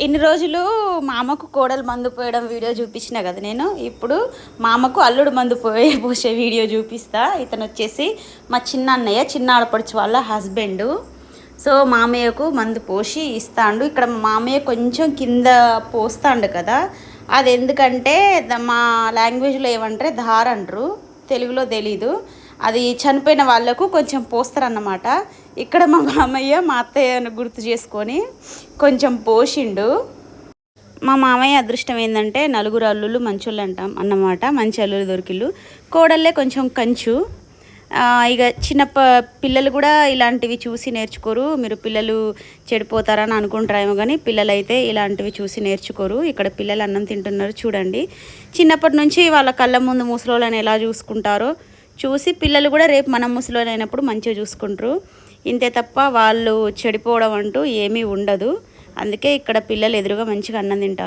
ఇన్ని రోజులు మామకు కోడలు మందు పోయడం వీడియో చూపించిన కదా నేను. ఇప్పుడు మామకు అల్లుడు మందు పోయే పోసే వీడియో చూపిస్తా. ఇతను వచ్చేసి మా చిన్న అన్నయ్య చిన్న ఆడపడుచు వాళ్ళ హస్బెండు. సో మామయ్యకు మందు పోసి ఇస్తాండు. ఇక్కడ మామయ్య కొంచెం కింద పోస్తాండు కదా. అది ఎందుకంటే ద- మా లాంగ్వేజ్లో ఏమంటారు? ధార్ అంటారు. తెలుగులో తెలీదు. అది చనిపోయిన వాళ్ళకు కొంచెం పోస్తారన్నమాట ఇక్కడ మా మామయ్య మా అత్తయ్యను గుర్తు చేసుకొని కొంచెం పోసిండు మా మామయ్య అదృష్టం ఏంటంటే నలుగురు అల్లులు మంచోళ్ళు అంటాం అన్నమాట మంచి అల్లులు దొరికిళ్ళు. కోడళ్ళే కొంచెం కంచు. ఇక చిన్న ప పిల్లలు కూడా ఇలాంటివి చూసి నేర్చుకోరు. మీరు పిల్లలు చెడిపోతారని అనుకుంటారేమో కానీ పిల్లలు అయితే ఇలాంటివి చూసి నేర్చుకోరు. ఇక్కడ పిల్లలు అన్నం తింటున్నారు చూడండి. చిన్నప్పటి నుంచి వాళ్ళ కళ్ళ ముందు ముసలోళ్ళని ఎలా చూసుకుంటారో చూసి పిల్లలు కూడా రేపు మనం ముసలోళ్ళు అయినప్పుడు మంచిగా చూసుకుంటారు. ఇంతే తప్ప వాళ్ళు చెడిపోవడం అంటూ ఏమీ ఉండదు. అందుకే ఇక్కడ పిల్లలు ఎదురుగా మంచిగా అన్నం తింటారు.